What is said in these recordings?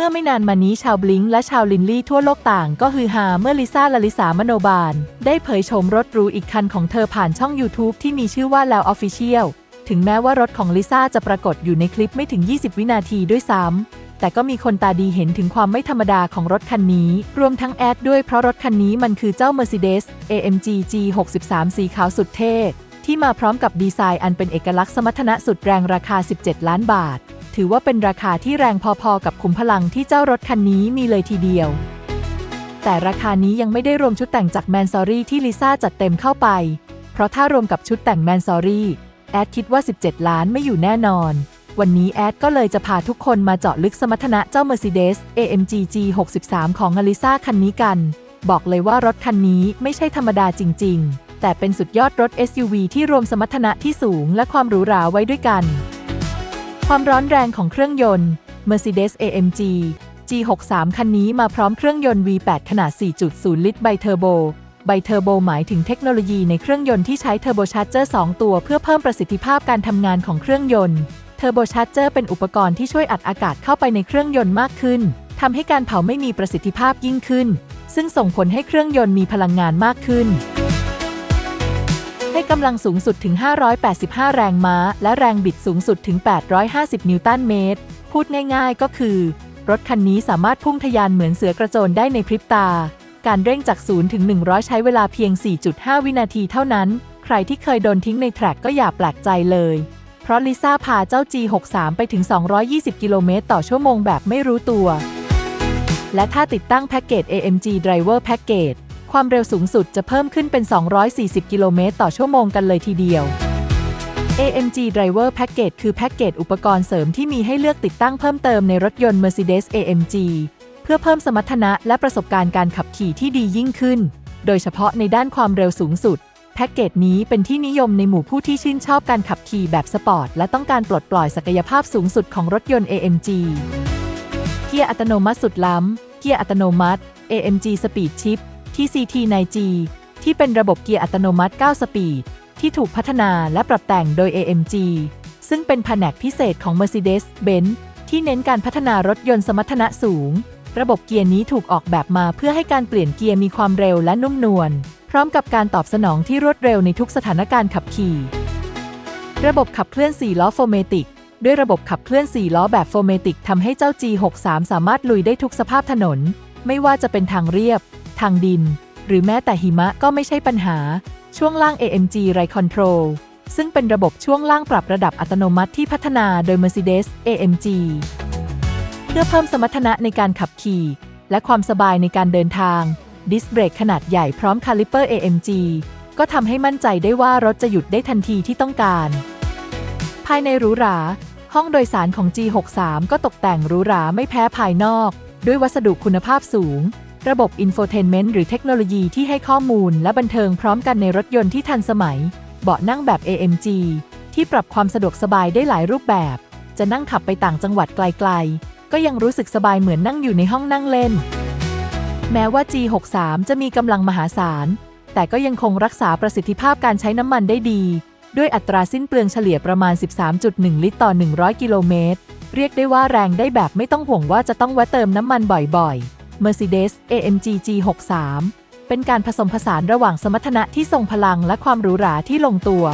มื่อไม่นานมานี้ชาวบลิงก์และชาวลินลี่ทั่วโลกต่างก็ฮือฮาเมื่อลิซ่าลลิสามโนบาล ได้เผยโฉมรถหรูอีกคันของเธอผ่านช่อง YouTube ที่มีชื่อว่าแล้ว Official ถึงแม้ว่ารถของลิซ่าจะปรากฏอยู่ในคลิปไม่ถึง 20 วินาทีด้วยซ้ำ แต่ก็มีคนตาดีเห็นถึงความไม่ธรรมดาของรถคันนี้ รวมทั้งแอดด้วยเพราะรถคันนี้มันคือเจ้า Mercedes AMG G63 สีขาวสุดเท่ที่มาพร้อมกับดีไซน์อันเป็นเอกลักษณ์สมรรถนะสุดแรงราคา 17 ล้านบาท ถือว่าเป็นราคาที่แรงพอๆกับขุมพลังที่เจ้ารถคันนี้มีเลยทีเดียว แต่ราคานี้ยังไม่ได้รวมชุดแต่งจากแมนซอรี่ที่ลิซ่าจัดเต็มเข้าไป เพราะถ้ารวมกับชุดแต่งแมนซอรี่แอดคิดว่า 17 ล้านไม่อยู่แน่นอน วันนี้แอดก็เลยจะพาทุกคนมาเจาะลึกสมรรถนะเจ้า Mercedes AMG G63 ของอลิซ่าคันนี้กัน บอกเลยว่ารถคันนี้ไม่ใช่ธรรมดาจริง ๆ แต่เป็นสุดยอดรถ SUV ที่รวมสมรรถนะที่สูงและความหรูหราไว้ด้วยกัน ความร้อนแรงของเครื่องยนต์ Mercedes AMG G63 คันนี้มาพร้อมเครื่องยนต์ V8 ขนาด 4.0 ลิตรไบเทอร์โบ ไบเทอร์โบหมายถึงเทคโนโลยีในเครื่องยนต์ที่ใช้เทอร์โบชาร์เจอร์ 2 ตัวเพื่อเพิ่มประสิทธิภาพการทำงานของเครื่องยนต์ เทอร์โบชาร์เจอร์เป็นอุปกรณ์ที่ช่วยอัดอากาศเข้าไปในเครื่องยนต์มากขึ้นทำให้การเผาไม่มีประสิทธิภาพยิ่งขึ้น ซึ่งส่งผลให้เครื่องยนต์มีพลังงานมากขึ้น ให้กำลังสูงสุดถึง 585 แรงม้า และแรงบิดสูงสุดถึง 850 นิวตันเมตร พูดง่ายๆ ก็คือ รถคันนี้สามารถพุ่งทะยานเหมือนเสือกระโจนได้ในพริบตา การเร่งจาก 0 ถึง 100 ใช้เวลาเพียง 4.5 วินาทีเท่านั้น ใครที่เคยโดนทิ้งในแทร็กก็อย่าแปลกใจเลย เพราะลิซ่าพาเจ้า G63 ไปถึง 220 กิโลเมตรต่อชั่วโมงแบบไม่รู้ตัว และถ้าติดตั้งแพ็กเกจ AMG Driver Package ความเร็วสูงสุดจะเพิ่มขึ้นเป็น 240 กิโลเมตรต่อชั่วโมงกันเลยทีเดียว AMG Driver Package คือแพ็กเกจอุปกรณ์เสริมที่มีให้เลือกติดตั้งเพิ่มเติมในรถยนต์ Mercedes AMG เพื่อเพิ่มสมรรถนะและประสบการณ์การขับขี่ที่ดียิ่งขึ้น โดยเฉพาะในด้านความเร็วสูงสุด แพ็กเกจนี้เป็นที่นิยมในหมู่ผู้ที่ชื่นชอบการขับขี่แบบสปอร์ต และต้องการปลดปล่อยศักยภาพสูงสุดของรถยนต์ AMG เกียร์อัตโนมัติสุดล้ำ เกียร์อัตโนมัติ AMG Speed Shift TCT 9G ที่เป็นระบบเกียร์อัตโนมัติ 9 สปีด ที่ถูกพัฒนาและปรับแต่งโดย AMG ซึ่งเป็นแผนกพิเศษของ Mercedes-Benz ที่เน้นการพัฒนารถยนต์สมรรถนะสูง ระบบเกียร์นี้ถูกออกแบบมาเพื่อให้การเปลี่ยนเกียร์มีความเร็วและนุ่มนวล พร้อมกับการตอบสนองที่รวดเร็วในทุกสถานการณ์ขับขี่ ระบบขับเคลื่อน 4 ล้อโฟเมติก ด้วยระบบขับเคลื่อน 4 ล้อแบบโฟเมติกทำให้เจ้า G63 สามารถลุยได้ทุกสภาพถนน ไม่ว่าจะเป็นทางเรียบ ทางดิน หรือแม้แต่หิมะก็ไม่ใช่ปัญหา ช่วงล่าง AMG Ride Control ซึ่งเป็นระบบช่วงล่างปรับระดับอัตโนมัติที่พัฒนาโดย Mercedes AMG เพื่อเพิ่มสมรรถนะในการขับขี่ และความสบายในการเดินทาง ดิสเบรกขนาดใหญ่พร้อมคาลิเปอร์ AMG ก็ทำให้มั่นใจได้ว่ารถจะหยุดได้ทันทีที่ต้องการ ภายในหรูหรา ห้องโดยสารของ G63 ก็ตกแต่งหรูหราไม่แพ้ภายนอก ด้วยวัสดุคุณภาพสูง ระบบอินโฟเทนเมนต์หรือเทคโนโลยีที่ให้ข้อมูลและบันเทิงพร้อมกันในรถยนต์ที่ทันสมัย เบาะนั่งแบบ AMG ที่ปรับความสะดวกสบายได้หลายรูปแบบ จะนั่งขับไปต่างจังหวัดไกลๆ ก็ยังรู้สึกสบายเหมือนนั่งอยู่ในห้องนั่งเล่น แม้ว่า G63 จะมีกำลังมหาศาล แต่ก็ยังคงรักษาประสิทธิภาพการใช้น้ำมันได้ดี ด้วยอัตราสิ้นเปลืองเฉลี่ยประมาณ 13.1 ลิตรต่อ 100 กิโลเมตร เรียกได้ว่าแรงได้แบบไม่ต้องห่วงว่าจะต้องแวะเติมน้ำมันบ่อยๆ Mercedes AMG G63 เป็นการผสมผสานระหว่างสมรรถนะที่ทรงพลังและความหรูหราที่ลงตัว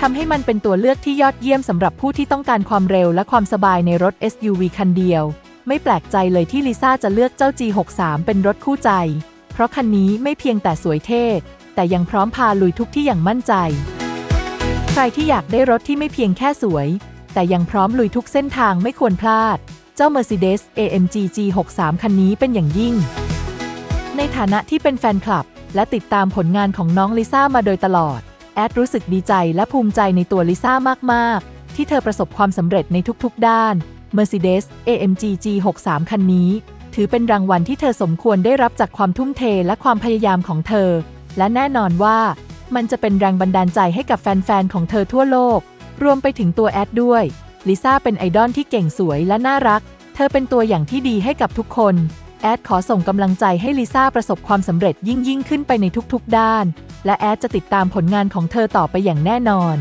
ทำให้มันเป็นตัวเลือกที่ยอดเยี่ยมสำหรับผู้ที่ต้องการความเร็วและความสบายในรถ SUV คันเดียว ไม่แปลกใจเลยที่ลิซ่าจะเลือกเจ้า G63 เป็นรถคู่ใจ เพราะคันนี้ไม่เพียงแต่สวยเท่แต่ยังพร้อมพาลุยทุกที่อย่างมั่นใจ ใครที่อยากได้รถที่ไม่เพียงแค่สวย แต่ยังพร้อมลุยทุกเส้นทางไม่ควรพลาด จ้า Mercedes AMG G63 คันนี้เป็นอย่างยิ่ง ในฐานะที่เป็นแฟนคลับ และติดตามผลงานของน้องลิซ่ามาโดยตลอด แอดรู้สึกดีใจและภูมิใจในตัวลิซ่ามาก ๆ ที่เธอประสบความสำเร็จในทุก ๆ ด้าน Mercedes AMG G63 คันนี้ ถือเป็นรางวัลที่เธอสมควรได้รับจากความทุ่มเทและความพยายามของเธอ และแน่นอนว่า มันจะเป็นแรงบันดาลใจให้กับแฟน ๆ ของเธอทั่วโลก รวมไปถึงตัวแอดด้วย ลิซ่าเป็นไอดอลที่เก่งสวยและน่ารัก เธอเป็นตัวอย่างที่ดีให้กับทุกคน แอดขอส่งกำลังใจให้ลิซ่าประสบความสำเร็จยิ่งยิ่งขึ้นไปในทุกๆด้าน และแอดจะติดตามผลงานของเธอต่อไปอย่างแน่นอน